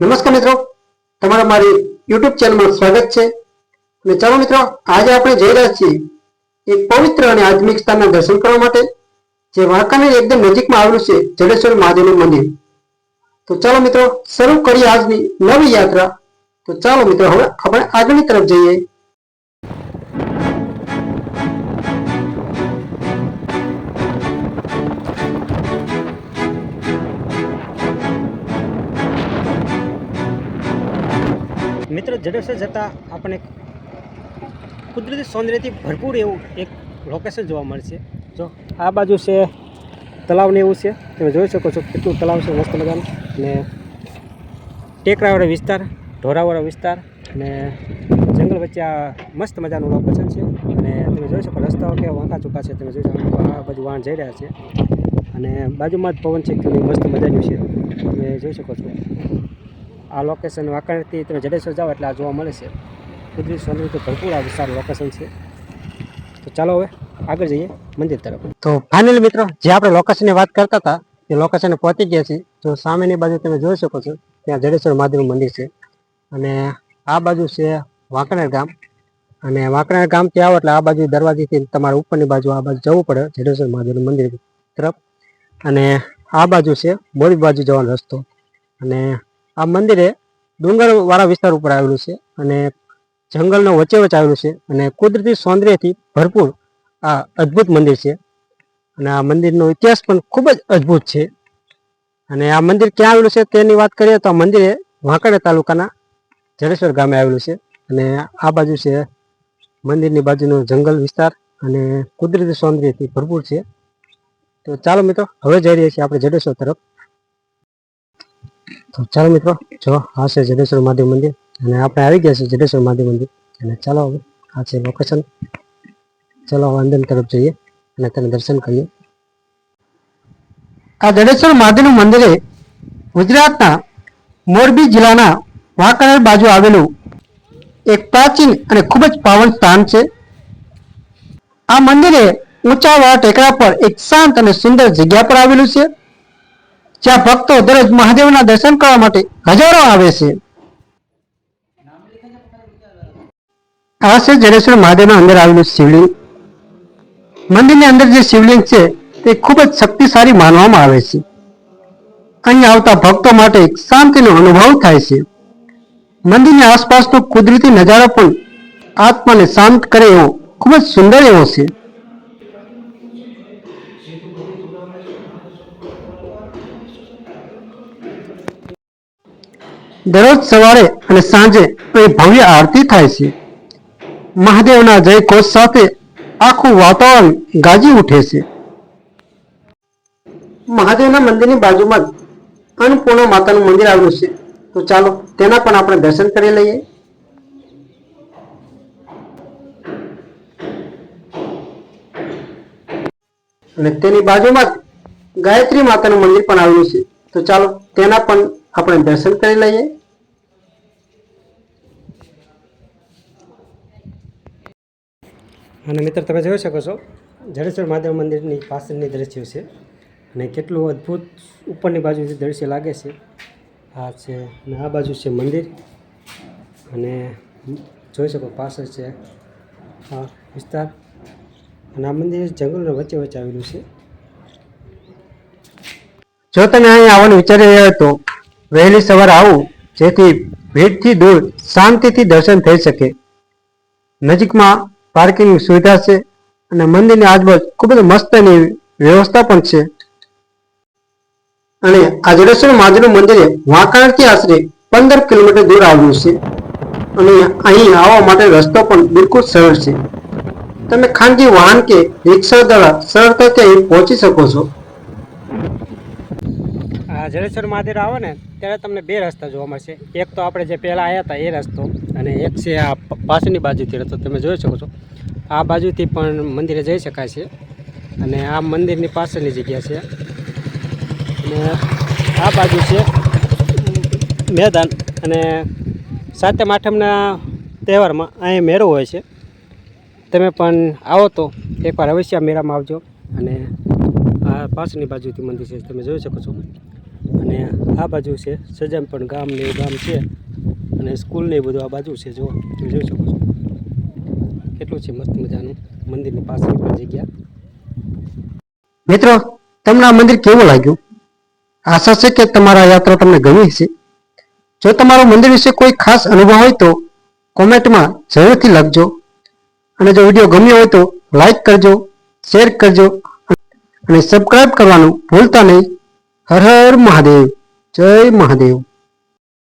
નમસ્કાર મિત્રો. તમારા મારી યુટ્યુબ ચેનલમાં સ્વાગત છે. અને ચાલો મિત્રો, આજે આપણે જઈ રહ્યા છીએ એક પવિત્ર અને આધ્યાત્મિક સ્થાનના દર્શન કરવા માટે, જે વાંકાની એકદમ નજીકમાં આવેલું છે જડેશ્વર મહાદેવનું મંદિર. તો ચાલો મિત્રો, શરૂ કરીએ આજની નવી યાત્રા. તો ચાલો મિત્રો, હવે આપણે આગળની તરફ જઈએ. મિત્રો જડેશ્વર જતાં આપણે કુદરતી સૌંદર્યથી ભરપૂર એવું એક લોકેશન જોવા મળશે. જો આ બાજુ છે તલાવને એવું છે. તમે જોઈ શકો છો કેટલું તલાવ છે, મસ્ત મજાનું. અને ટેકરાવાળો વિસ્તાર, ઢોરાવાળો વિસ્તાર અને જંગલ વચ્ચે આ મસ્ત મજાનું લોકેશન છે. અને તમે જોઈ શકો રસ્તાઓ કેવા વાંકા ચૂકા છે. તમે જોઈ શકો આ બાજુ વાહન જઈ રહ્યા છે. અને બાજુમાં જ પવન છે કે મસ્ત મજાનું છે. તમે જોઈ શકો છો. આ લોકેશન વાંકાનેરથી તમે જડેશ્વર જાઓ એટલે આ જોવા મળે છે. કુદરતી સૌંદર્યથી ભરપૂર આ વિસ્તાર લોકેશન છે. તો ચાલો હવે આગળ જઈએ મંદિર તરફ. તો ફાઇનલ મિત્રો, જે આપણે લોકેશનની વાત કરતા હતા, એ લોકેશને પહોંચી ગયા છીએ. તો સામેની બાજુ તમે જોઈ શકો છો, ત્યાં જડેશ્વર મહાદેવનું મંદિર છે. અને આ બાજુ છે વાંકણેર ગામ. અને વાંકાનેર ગામથી આવો એટલે આ બાજુ દરવાજેથી તમારે ઉપરની બાજુ આ બાજુ જવું પડે, જડેશ્વર મહાદેવનું મંદિર તરફ. અને આ બાજુ છે બોરી બાજુ જવાનો રસ્તો. અને આ મંદિરે ડુંગરવાળા વિસ્તાર ઉપર આવેલું છે અને જંગલનો વચ્ચે વચ્ચે આવેલું છે અને કુદરતી સૌંદર્યથી ભરપૂર આ અદ્ભુત મંદિર છે. અને આ મંદિરનો ઇતિહાસ પણ ખૂબ જ અદ્ભુત છે. અને આ મંદિર ક્યાં આવેલું છે તેની વાત કરીએ તો આ મંદિર એ વાંકાનેર તાલુકાના જડેશ્વર ગામે આવેલું છે. અને આ બાજુ છે મંદિરની બાજુનો જંગલ વિસ્તાર અને કુદરતી સૌંદર્યથી ભરપૂર છે. તો ચાલો મિત્રો, હવે જઈ રહ્યા છીએ આપણે જડેશ્વર તરફ. તો ચાલો મિત્રો, જો આ છે જડેશ્વર મહાદેવ મંદિર અને આપણે આવી ગયા છે જડેશ્વર મહાદેવ મંદિર. અને ચાલો હવે આ છે લોકેશન ચાલો હવે તરફ જઈએ અને તેને દર્શન કરીએ. આ જડેશ્વર મહાદેવનું મંદિર ગુજરાતના મોરબી જિલ્લાના વાંકાનેર બાજુ આવેલું એક પ્રાચીન અને ખૂબ જ પાવન સ્થાન છે. આ મંદિરે ઊંચાવાળા ટેકરા પર એક શાંત અને સુંદર જગ્યા પર આવેલું છે. જ્યાં ભક્તો દરરોજ મહાદેવના દર્શન કરવા માટે હજારો આવે છે. આ છે જડેશ્વર મહાદેવના અંદર આવેલું શિવલિંગ. મંદિરની અંદર જે શિવલિંગ છે, તે ખૂબ જ શક્તિશાળી માનવામાં આવે છે. અહીં આવતા ભક્તો માટે શાંતિનો અનુભવ થાય છે. મંદિરની આસપાસનો કુદરતી નજારો પણ આત્માને શાંત કરે એવો ખૂબ જ સુંદર એવો છે. દરરોજ સવારે અને સાંજે અહીં ભવ્ય આરતી થાય છે. મહાદેવના જયઘોષ સાથે આખું વાતાવરણ ગાજી ઉઠે છે. મહાદેવના મંદિરની બાજુમાં જ અન્નપૂર્ણા માતાનું મંદિર આવેલું છે. તો ચાલો તેના પણ આપણે દર્શન કરી લઈએ. અને તેની બાજુમાં જ ગાયત્રી માતાનું મંદિર પણ આવેલું છે. તો ચાલો તેના પણ આપણે દર્શન કરી લઈએ. અને મિત્ર, તમે જોઈ શકો છો, જડેશ્વર મહાદેવ મંદિરની પાછળની દ્રશ્યો છે. અને કેટલું અદ્ભુત ઉપરની બાજુથી દ્રશ્ય લાગે છે, આ છે અને આ બાજુ છે મંદિર. અને જોઈ શકો પાછળ છે આ વિસ્તાર. અને આ મંદિર જંગલના વચ્ચે વચ્ચે આવેલું છે. જો તમે અહીં આવવાનું વિચારી રહ્યા હોય તો વહેલી સવારે આવું, જેથી ભીડથી દૂર શાંતિથી દર્શન થઈ શકે. નજીકમાં પાર્કિંગની સુવિધા છે અને મંદિરની આજુબાજુ ખૂબ જ મસ્ત એની વ્યવસ્થા પણ છે. અને આ જડેશ્વર મહાદેવનું મંદિર વાંકાણથી આશરે પંદર કિલોમીટર દૂર આવ્યું છે. અને અહીં આવવા માટે રસ્તો પણ બિલકુલ સરળ છે. તમે ખાનગી વાહન કે રિક્ષા દ્વારા સરળતાથી અહીં પહોંચી શકો છો. જડેશ્વર મહાદેવ આવો ને, ત્યારે તમને બે રસ્તા જોવા મળશે. એક તો આપણે જે પહેલાં આવ્યા હતા એ રસ્તો અને એક છે આ પાછળની બાજુથી રસ્તો. તમે જોઈ શકો છો. આ બાજુથી પણ મંદિરે જઈ શકાય છે. અને આ મંદિરની પાછળની જગ્યા છે. અને આ બાજુ છે મેદાન. અને સાતમ આઠમના તહેવારમાં અહીંયા મેળો હોય છે. તમે પણ આવો તો એકવાર અવશ્ય મેળામાં આવજો. અને આ પાછળની બાજુથી મંદિર છે. તમે જોઈ શકો છો. અને આ બાજુ છે સજામપણ ગામ ને ગામ છે. અને સ્કૂલ ને બધું આ બાજુ છે, જો. તમે જોઈ શકો છો. કેટલું છે મસ્ત મજાનું. મંદિરની પાસે પણ જગ્યા. મિત્રો, તમને આ મંદિર કેવું લાગ્યું? આશા છે કે તમારા યાત્રા તમને ગમી હશે. જો તમારો મંદિર વિશે કોઈ ખાસ અનુભવ હોય તો કોમેન્ટમાં જરૂરથી લખજો. અને જો વીડિયો ગમ્યો હોય તો લાઈક કરજો, શેર કરજો. અને સબસ્ક્રાઇબ કરવાનું ભૂલતા નહીં. હર હર મહાદેવ જય મહાદેવ.